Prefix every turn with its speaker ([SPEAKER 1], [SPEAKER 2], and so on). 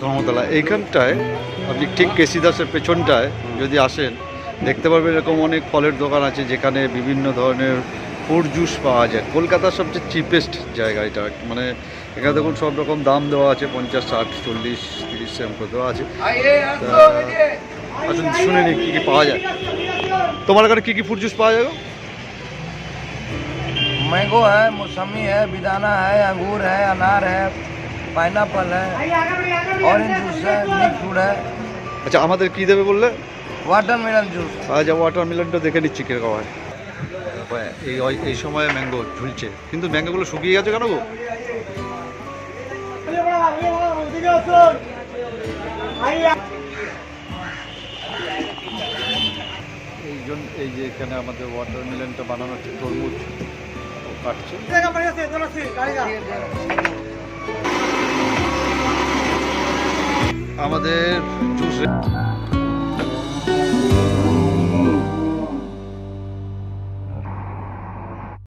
[SPEAKER 1] ধর্মতলা, এইখানটায় আপনি ঠিক কেসি দাসের পেছনটায় যদি আসেন, দেখতে পারবেন এরকম অনেক ফলের দোকান আছে যেখানে বিভিন্ন ধরনের ফ্রুট জুস পাওয়া যায়। কলকাতার সবচেয়ে চিপেস্ট জায়গা এটা। মানে এখানে দেখুন সব রকম দাম দেওয়া আছে, পঞ্চাশ, ষাট, চল্লিশ, তিরিশ, এরকম করে দেওয়া আছে। আসুন শুনে নিই কী কী পাওয়া যায়। তোমার এখানে কী কী ফ্রুট জুস পাওয়া যাবে
[SPEAKER 2] मैंगो है मौसमी है बिदाना है अंगूर है अनार है पाइनएप्पल है ऑरेंज जूस है मिल्क फ्रूट है
[SPEAKER 1] আচ্ছা আমাদের কী দেবে বললে
[SPEAKER 2] वाटरमेलन जूस
[SPEAKER 1] আচ্ছা ওয়াটারমেলনটা দেখে নিচ্ছি কীরকম হয় এই ওই- এই সময় ম্যাঙ্গো ঝুলছে কিন্তু ম্যাঙ্গোগুলো শুকিয়ে গেছে কেন গো এই যে এখানে আমাদের ওয়াটারমেলনটা বানানো হচ্ছে তরমুজ। কাটছে। আমাদের